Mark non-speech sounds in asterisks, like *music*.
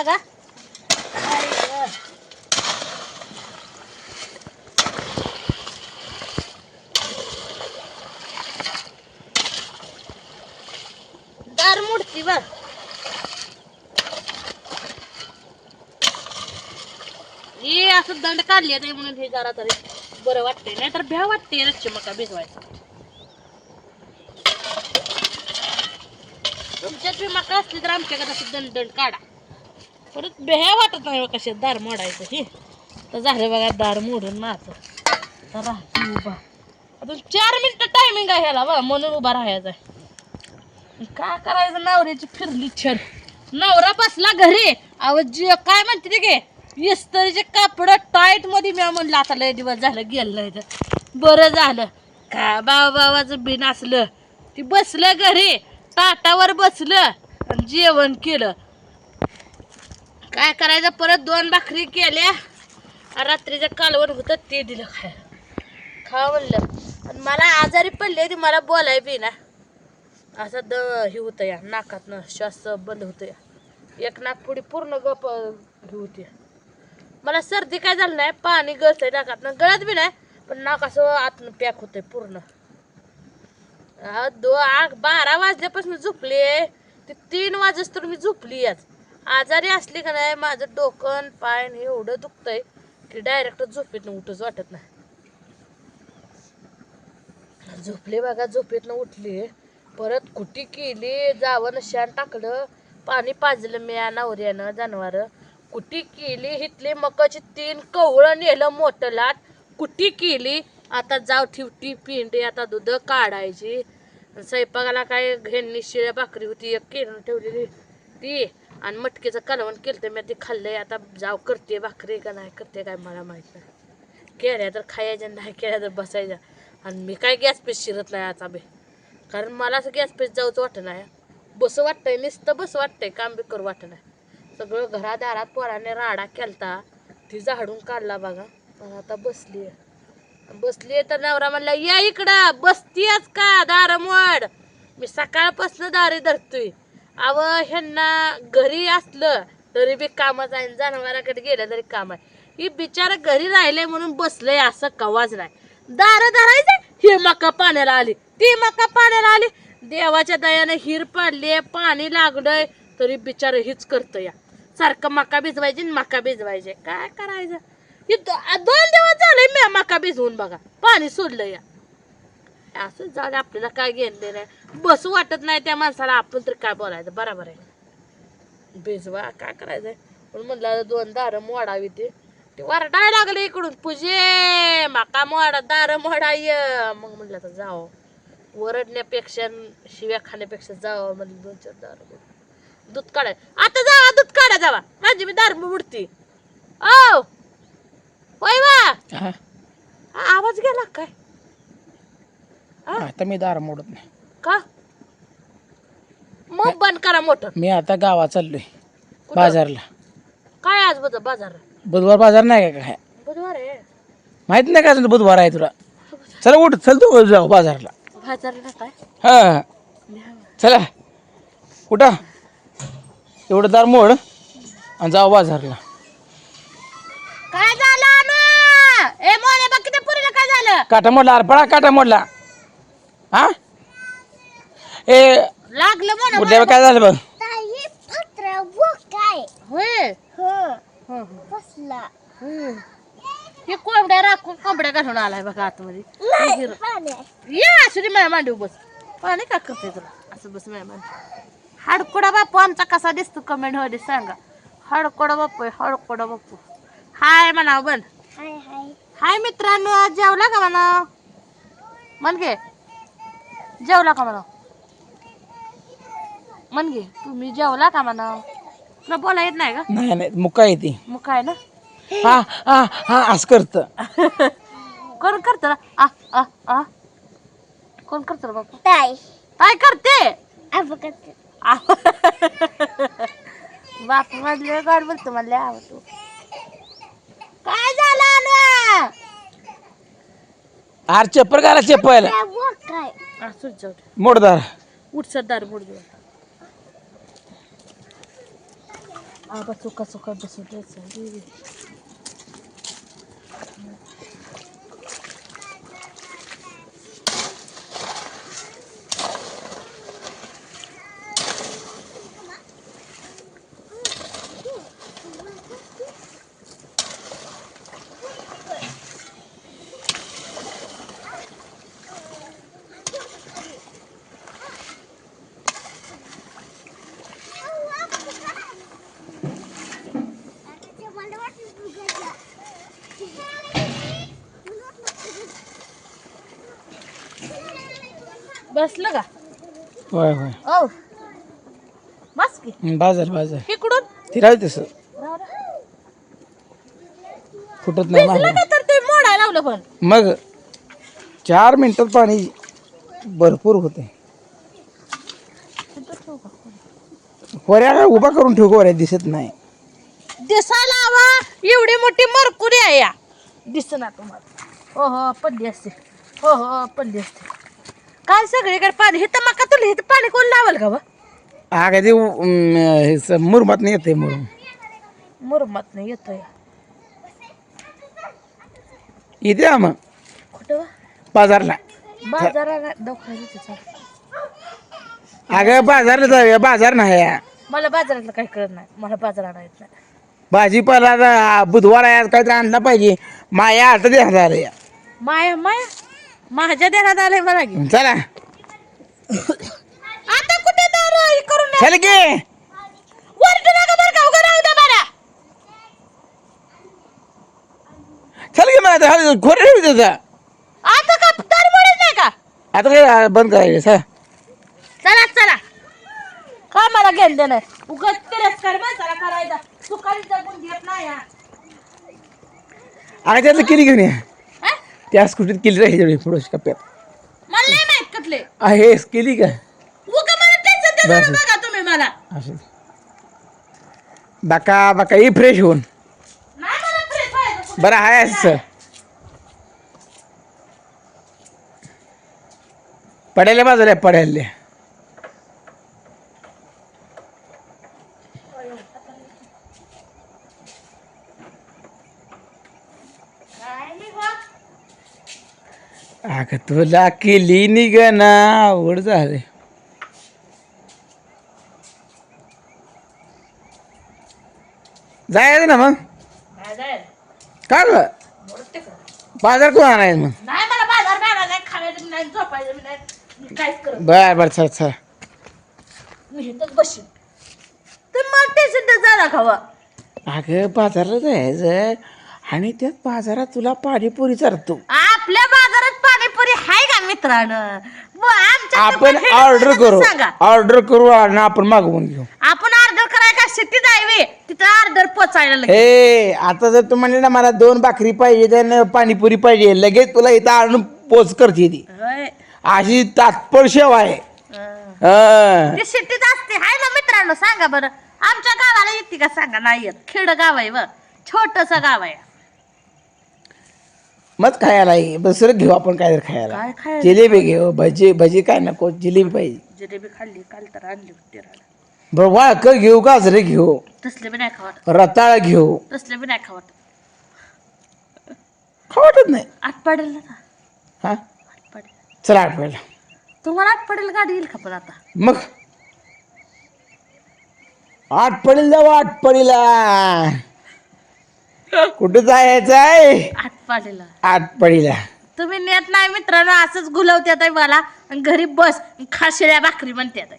बघा. दार मोडती बघ. हे असं दंड काढले नाही म्हणून हे जरा तरी बरं वाटतंय. नाहीतर भ्या वाटते रच्ची मका भिजवायचा तुमच्यात बी मका असली तर आमच्याकडे असं दंड दंड काढा. परत भ्या वाटत नाही कसे दार मोडायचं हे. तर झालं बघा दार मोडून माझं तर राहते उभा. अजून चार मिनिटं टायमिंग आहे ह्याला बघा म्हणून उभा राहायचा आहे. काय करायचं? नवऱ्याची फिरली छान नवरा बसला घरी. अहो जे काय म्हणते ते गे इस्त्रीचे कापड टाईटमध्ये मी म्हणलं आता लय दिवस झालं गेलं नाही तर. बरं झालं. का बाबा बाबाचं बिन असलं. ती बसलं घरी. ताटावर बसलं. आणि जेवण केलं. काय करायचं? परत दोन भाकरी केल्या. रात्रीचं कालवण होतं ते दिलं खाय खा म्हणलं. आणि मला आजारी पडले ती मला बोलाय बी ना. असं द हे होतं या नाकातनं श्वास बंद होतं या. एक नाक पुढे पूर्ण गप हे होती. मला सर्दी काय झालं नाही पाणी गळतंय नाकातनं. गळत बी नाही पण नाक असं आतनं पॅक होतंय पूर्ण. आ, दो आ बारा वाजल्यापासून झोपली ते तीन वाजेस तर मी झोपली आज. आजारी असली का नाही माझं डोकं पाय हे एवढं दुखतंय की डायरेक्ट झोपेतनं उठच वाटत नाही. झोपले बघा झोपेतनं उठली. परत कुटी केली? जावं शान टाकलं. पाणी पाजलं मी या नवऱ्यानं जनावर. कुटी केली? हिथली मकाची तीन कवळं नेलं मोठं लाट कुटी केली? आता जाव ठेवटी पिंडी आता दूध काढायची. स्वयंपाकाला काय घेणी शिळ्या भाकरी होती एक केळून ठेवलेली. ती आणि मटकीचं कालवण केलं तर मी ते खाल्लंय आता जाव करते भाकरी का नाही करते काय मला माहीत नाही. केल्या तर खायच्या नाही केल्या तर बसायच्या. आणि मी काय गॅस पेस शिरत नाही आता बे. कारण मला असं गॅस पेस जाऊच वाटत नाही. बस वाटतंय नुसतं बस वाटतंय काम बी करू वाटत नाही. सगळं घरादारात पोराने राडा केलता ती झाडून काढला बघा. आणि आता बसली बसली तर नवरा म्हणला या इकडं बसतीयच का दारमोड मी सकाळपासून दारी धरतोय. अव ह्यांना घरी असलं तरी बी कामच आहे जनावराकडे गेलं तरी काम आहे. ही बिचारा घरी राहिले म्हणून बसलंय असं कवाच नाही. दार धरायचं ही मका पाण्याला आली. ती मका पाण्याला आली. देवाच्या दयाने हिर पडले पाणी लागलंय तरी बिचार हीच करतो या सारखं मका भिजवायची आणि मका भिजवायचे. काय करायचं? दोन दिवस झाले मी मका भिजवून बघा. पाणी सोडलं या असं झालं आपल्याला काय घेणं नाही बसू वाटत नाही त्या माणसाला. आपण तर काय बोलायचं? बरोबर आहे. भिजवा काय करायचंय? पण म्हणलं दोन दारं मोडावी ते. ते वरडाय लागले इकडून. पूजे माका मोडा दारं मोडाय. मग म्हणलं तर जावं. वरडण्यापेक्षा शिव्या खाण्यापेक्षा जावं म्हणलं दोन चार दारं दूध काढाय. आता जावा दूध काढा जावा. माझी मी दार उडती ओ होय वा आवाज गेला काय? आता मी दार मोडत नाही. का? मग बंद करा मोटर. मी आता गावात चाललोय बाजारला. काय आज बघ बाजार? बुधवार बाजार नाही का काय? बुधवार आहे. माहीत नाही का अजून बुधवार आहे तुला? चला उठ चल तू जाऊ बाजारला. बाजारला काय? हा हा. चला. कुठं एवढं दार मोड आणि जाऊ बाजारला. काय झालं अनु? ए मोने बघ किती पुरीला काय झालं? काटा मोडला अरे पळा काटा मोडला. हा? ए लागलं मोना उद्या काय झालं बघ? होय. हं, हं. हं. हे. कोंबड्या राखून कोंबड्या घालून आलाय बघा आतमध्ये. ये असू दे माझ्या मांडीव बस. पाणी का करते तुला? असं बस माझ्या मांडी हाडकोडा बापू आमचा कसा दिसतो? कमेंटमध्ये सांगा. हाडकोडा बापू आहे, हाडकोडा बापू. हाय म्हणाव बन. हाय मित्रांनो आज जेवला का म्हणा म्हण घे. जेवला का म्हणा म्हण घे. तुम्ही जेवला का म्हणा तुला बोला येत नाही का? नाही नाही. मुका येते मग काय ना? हा हा हा असं करतं. कोण करत ना आ आ आ. कोण करत बापू? काय करते. आ. *laughs* बापू म्हणले गाड बोलतो म्हणले आवडतो काय झालं ना आर चप्पल घाला चप्पल. असं जाऊ दे. मोडदार उठ सरदार मोड देऊ आबा चुका बसलं का? होय होय. ओ बस की. बाजार बाजार. इकडून? ते राहू तसं राहू दे. फुटत नाही भिजलं मागे. का तर ते मोडायला लावलं पण? मग चार मिनिटात पाणी भरपूर होते. कोऱ्या उभा करून ठेव कोऱ्या दिसत नाही. दिसायला हवा एवढी मोठी मरकुरी आहे या. दिसना तुम्हाला. हो हो पडली असते. हो हो पडली असते. काय सगळीकडे पाणी हे तर मका तुला हे पाणी कोण लावल का बा काय ते मुरमात नाही येते मुरुम मुरमात नाही येतोय इथे या मग कुठं बा? बाजारला बाजाराला दवाखान्यात येते चाल. अगं बाजारला जाऊया बाजार नाही आहे. मला बाजारातलं काही कळत नाही मला बाजाराला येत नाही भाजीपाला आता बुधवार आहे आज काहीतरी आणला पाहिजे माया आता दे हजार आहे. माया माया माझ्या देण्यात आलंय मला की. चला. आता कुठे दारू करून चल की. वरती नका बरं का उगा राहू द्या मला चल की आता खोरे ठेवू त्याचा आता का दारू पडत नाही का? आता काय बंद करायचं सा चला चला. का मला घेण देणं उगत तिरस्कार माणसाला करायचा. जगून घेत नाही हा. त्यातलं केली घेऊन या? त्या स्कुटीत केली राहील तेवढी पुढे कप्प्यात. मला नाही माहीत कुठले. आहे केली का उगा मला टेन्शन देता बस. बघा तुम्ही मला. असं बाका बाका ही फ्रेश होऊन. नाही मला फ्रेश व्हायचं कुठं. बरं आहे असं. पडायला बाजूला पडायला काय नाही बा. अगं तुला केली निघ ना आवड झाले. जायचं ना मग. काय का? बाजार कोण आणायचं मग? नाही मला बाजार मिळाला नाही खाण्याचं बी नाही झोपायचं बी नाही. मी काहीच करत बर बर चल चल. मी इथंच बसेन. तर मग टेन्शन झाला खावा अगं बाजारला जायचं आणि त्यात बाजारात तुला पाणीपुरी आपल्या बाजारात पाणीपुरी आहे का मित्रांनो. ब- आमच्या आपण दुकानात ऑर्डर करू. ऑर्डर करू आणि आपण मागवून घेऊ. आपण ऑर्डर कराय का सिटी जायवे तिथं ऑर्डर पोचायला हे आता जर तू म्हणले ना मला दोन भाकरी पाहिजे आणि पाणीपुरी पाहिजे लगेच तुला इथं आणून पोच करते ती. होय. अशी तात्पर शेव आहे. अं. हं. ती सिटीत असते. हाय ना मित्रांनो सांगा बरं. आमच्या गावाला येते का सांगा? नाही येत. खेड गाव आहे व. छोटस गाव आहे. मग खायला ये. दुसरं घेऊ आपण काय तर खायला. काय खायला? जिलेबी घेऊ. भजी भजी काय नको? जिलेबी पाहिजे. जिलेबी खाल्ली काल तर आणली होती राहिला. बरं वाळक घेऊ गाजरे घेऊ? तसले बी नाही खावत. रताळ घेऊ. तसले बी नाही खावत. खाऊ वाटत नाही. आठ पडेल ना हा? आठ पडेल. चला आठवायला तुम्हाला आठ पडेल गाडी येईल का पण आता? मग? आठ पडील जाऊ आठ पडीला. कुठं जायचं आहे? आठ पडेल आठ पडीला तुम्ही नेत नाही मित्रांनो असंच गुलवत्यात मला. आणि घरी बस खाशिळ्या भाकरी म्हणतात.